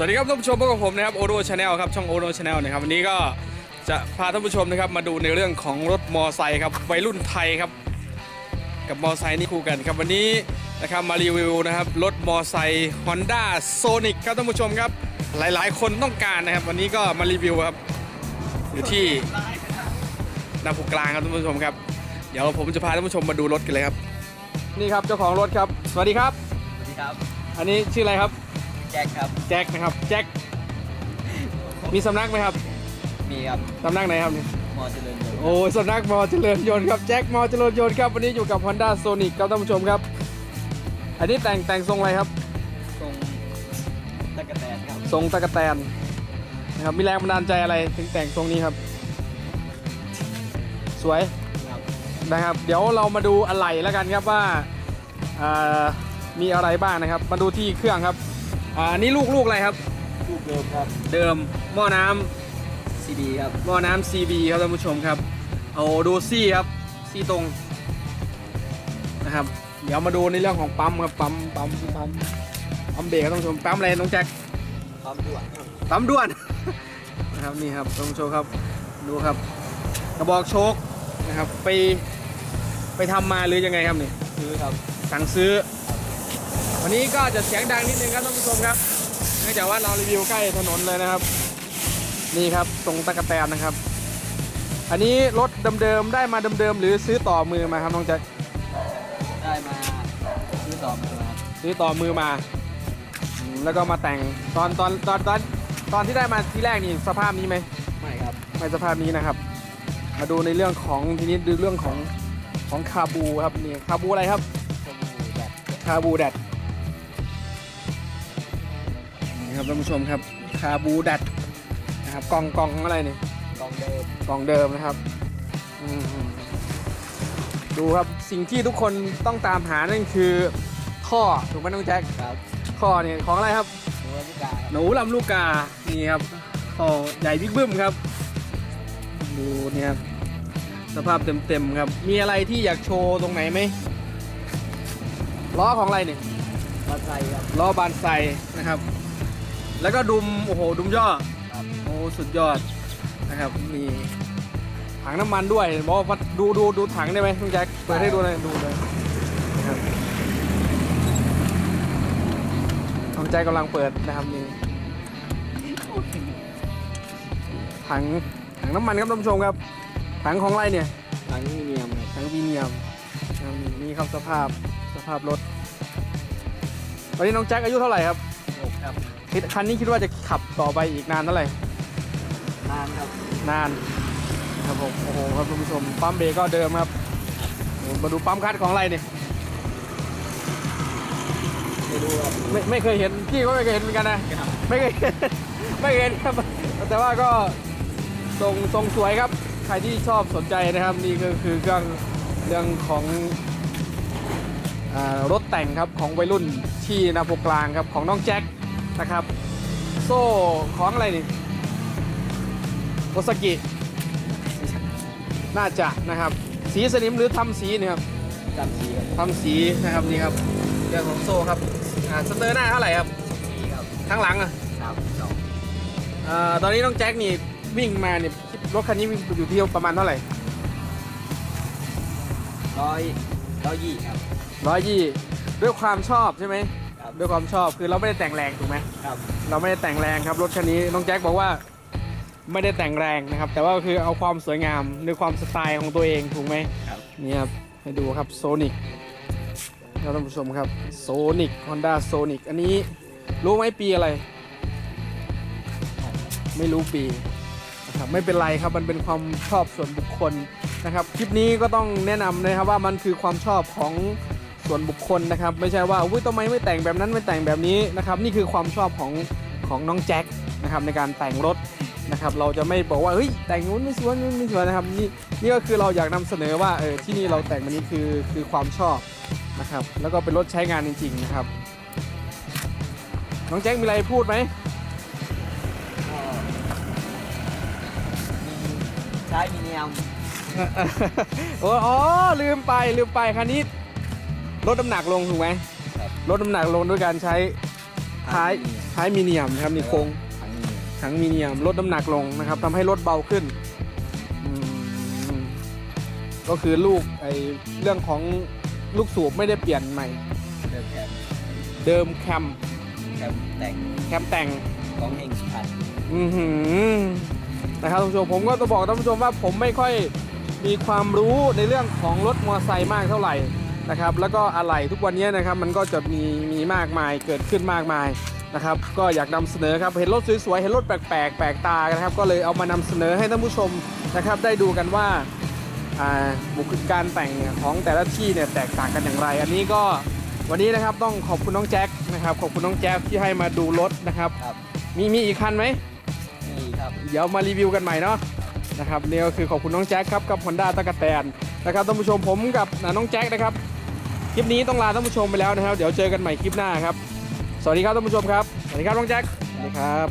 สวัสดีครับท่านผู้ชมพบกับผมนะครับโอโ c ชาแนลครับช่องโอโ c ชาแนลนะครับวันนี้ก็จะพาท่านผู้ชมนะครับมาดูในเรื่องของรถมอไซค์ครับวัยรุ่นไทยครับ กับมอไซค์นี่คู่กันครับวันนี้นะครับมารีวิวนะครับรถมอไซค์ Honda Sonic ครับท่านผู้ชมครับหลายๆ คนต้องการนะครับ วันนี้ก็มารีวิวครับอยู่ที่นาภูกลางครับท่านผู้ชมครับ เดี๋ยวผมจะพาท่านผู้ชมมาดูรถกันเลยครับ นี่ครับเจ้าของรถครับ สวัสดีครับ สวัสดีครับ อันนี้ชื่ออะไรครับ แจ็คครับ แจ็คนะครับ แจ็ค มีสำนักไหมครับ มีครับสำนักไหนครับเนี่ยมอเจริญยนต์โอ้ยสำนักมอเจริญยนต์ครับ แจ็คมอเจริญยนต์ครับ วันนี้อยู่กับ Honda Sonic ครับท่านผู้ชมครับ อันนี้แต่งแต่งทรงอะไรครับตรงตะกะแตนครับ ทรงตะกะแตนนะครับ มีแรงบันดาลใจอะไรถึงแต่งทรงนี้ครับ สวย ครับนะครับ เดี๋ยวเรามาดูอะไหล่แล้วกันครับว่าอ่ามีอะไรบ้างนะครับ มาดูที่เครื่องครับ อ่าอันนี้ลูกลูกอะไรครับ ลูกเดิมครับ เดิมหม้อน้ำซีดีครับหม้อน้ำ CB ครับท่านผู้ชมครับ เอาดูซี่ครับซี่ตรงนะครับ เดี๋ยวมาดูในเรื่องของปั๊มครับปั๊มปั๊มปั๊มปั๊มเบรกครับท่านผู้ชมปั๊มอะไรน้องแจ็คความด่วนครับปั๊มด่วนนะครับนี่ครับท่านผู้ชมครับดูครับกระบอกโชคนะครับไปไปทำมาหรือยังไงครับนี่ซื้อครับสั่งซื้อ วันนี้ก็จะเสียงดังนิดนึงครับท่านผู้ชมครับเนื่องจากว่าเรารีวิวใกล้ถนนเลยนะครับ นี่ครับตรงตะกะแตนนะครับ อันนี้รถเดิมๆได้มาเดิมๆหรือซื้อต่อมือมาครับน้องแจ็คได้มาซื้อต่อมาครับซื้อต่อมือมาอืมแล้วก็มาแต่งตอนตอนตอนตอนตอนที่ได้มาที่แรกนี่สภาพนี้ไหม ไม่ครับไม่สภาพนี้นะครับ มาดูในเรื่องของทีนี้ดูเรื่องของของคาบูครับนี่คาบูอะไรครับชมพูแบบคาบูแดด ครับท่านผู้ชมครับคาบูแดดนะครับกล่องกล่องอะไรนี่กองเดิมกล่องเดิมนะครับอืมดูครับสิ่งที่ทุกคนต้องตามหานั่นคือท่อถูกไหมน้องแจ็คครับท่อเนี่ยของอะไรครับหนูลูกกาครับหนูลำลูกกานี่ครับท่อใหญ่บิ๊กบึ้มครับ ดูเนี่ยครับสภาพเต็มๆครับ มีอะไรที่อยากโชว์ตรงไหนไหมล้อของอะไรเนี่ยมาใส่ครับล้อบานไซนะครับ แล้วก็ดุมโอ้โหดุมย่อครับโอ้สุดยอดนะครับมีถังน้ำมันด้วยบอกว่าดูดูดูถังได้ไหมคุณแจ็คเปิดให้ดูเลยดูเลยนะครับน้องแจ็คกำลังเปิดนะครับนี่ถังถังน้ำมันครับท่านผู้ชมครับ ถังของอะไรเนี่ยทางนี้เนียมครับถังวีเนียมนะครับนี่ครับสภาพสภาพรถวันนี้น้องแจ็คอายุเท่าไหร่ครับหกครับ คิดคันนี้คิดว่าจะขับต่อไปอีกนานเท่าไหร่ นานครับ นานครับผมโอ้โหครับคุณผู้ชมปั๊มเบรกก็เดิมครับโอ้มาดูปั๊มคัดของอะไรเนี่ยไม่รู้ครับ ไม่ไม่เคยเห็นพี่ก็ไม่เคยเห็นเหมือนกันนะไม่เคยเห็นไม่เคยเห็นครับ แต่ว่าก็ทรงทรงสวยครับ ใครที่ชอบสนใจนะครับ นี่ก็คือเครื่องเรื่องของอารถแต่งครับของวัยรุ่นที่นาโพกลางครับของน้องแจ็ค นะครับ โซ่ของอะไรนี่โอซากิ น่าจะนะครับ สีสนิมหรือทำสีเนี่ยครับจำสีครับทำสีนะครับนี่ครับเรื่องของโซ่ครับอ่าสเตอร์หน้าเท่าไหร่ครับสีครับข้างหลังอะสามสองอ่าตอนนี้น้องแจ็คนี่วิ่งมาเนี่ยรถคันนี้วิ่งอยู่ที่ประมาณเท่าไหร่ร้อยร้อยยี่ครับร้อยยี่ด้วยความชอบใช่ไหม ครับด้วยความชอบคือเราไม่ได้แต่งแรงถูกไหมครับ เราไม่ได้แต่งแรงครับรถคันนี้น้องแจ็คบอกว่าไม่ได้แต่งแรงนะครับ แต่ว่าคือเอาความสวยงามในความสไตล์ของตัวเองถูกไหมครับ นี่ครับให้ดูครับโซนิกครับท่านผู้ชมครับโซนิกฮอนด้าโซนิกอันนี้รู้ไหมปีอะไร ไม่รู้ปีนะครับไม่เป็นไรครับมันเป็นความชอบส่วนบุคคลนะครับ คลิปนี้ก็ต้องแนะนำนะครับว่ามันคือความชอบของ ส่วนบุคคลนะครับ ไม่ใช่ว่าอุ้ยทำไมไม่แต่งแบบนั้นไม่แต่งแบบนี้นะครับ นี่คือความชอบของของน้องแจ็คนะครับในการแต่งรถนะครับ เราจะไม่บอกว่าเฮ้ยแต่งนู้นไม่สวยนู้นไม่สวยนะครับนี่นี่ก็คือเราอยากนำเสนอว่าเออที่นี่เราแต่งมันนี้คือคือความชอบนะครับ แล้วก็เป็นรถใช้งานจริง ๆ นะครับ น้องแจ็คมีอะไรพูดไหมก็มีใช้มีเนียมโอ้อ๋อลืมไปลืมไปคันนี้ ลดน้ำหนักลงถูกไหมครับ ลดน้ำหนักลงด้วยการใช้ท้ายมีทท้ายมีเนียมนะครับนี่โครงทั้งนี้ถังมีเนียมลดน้ำหนักลงนะครับทำให้รถเบาขึ้นอืมก็คือลูกไอเรื่องของลูกสูบไม่ได้เปลี่ยนใหม่ เดิมแคมเดิมแคมแคมแต่งแคมแต่ง ของเฮงสุพรรณอือหือนะครับท่านผู้ชมผมก็จะบอกท่านผู้ชมว่าผมไม่ค่อยมีความรู้ในเรื่องของรถมอเตอร์ไซค์มากเท่าไหร่ นะครับ แล้วก็อะไหล่ทุกวันนี้นะครับมันก็จะมีมีมากมายเกิดขึ้นมากมายนะครับ ก็อยากนำเสนอครับเห็นรถสวยๆเห็นรถแปลกๆแปลกตากันนะครับ ก็เลยเอามานำเสนอให้ท่านผู้ชมนะครับ ได้ดูกันว่าอ่าบุคลิกการแต่งเนี่ยของแต่ละที่เนี่ยแตกต่างกันอย่างไร อันนี้ก็วันนี้นะครับต้องขอบคุณน้องแจ็คนะครับขอบคุณน้องแจ็คที่ให้มาดูรถนะครับครับมีมีอีกคันไหมนี่ครับเดี๋ยวมารีวิวกันใหม่เนาะนะครับนี่ก็คือขอบคุณน้องแจ็คครับกับ Honda ตะกะแตนนะครับท่านผู้ชมผมกับน้องแจ็คนะครับ คลิปนี้ต้องลาท่านผู้ชมไปแล้วนะครับ เดี๋ยวเจอกันใหม่คลิปหน้าครับ สวัสดีครับท่านผู้ชมครับ สวัสดีครับน้องแจ็คสวัสดีครับ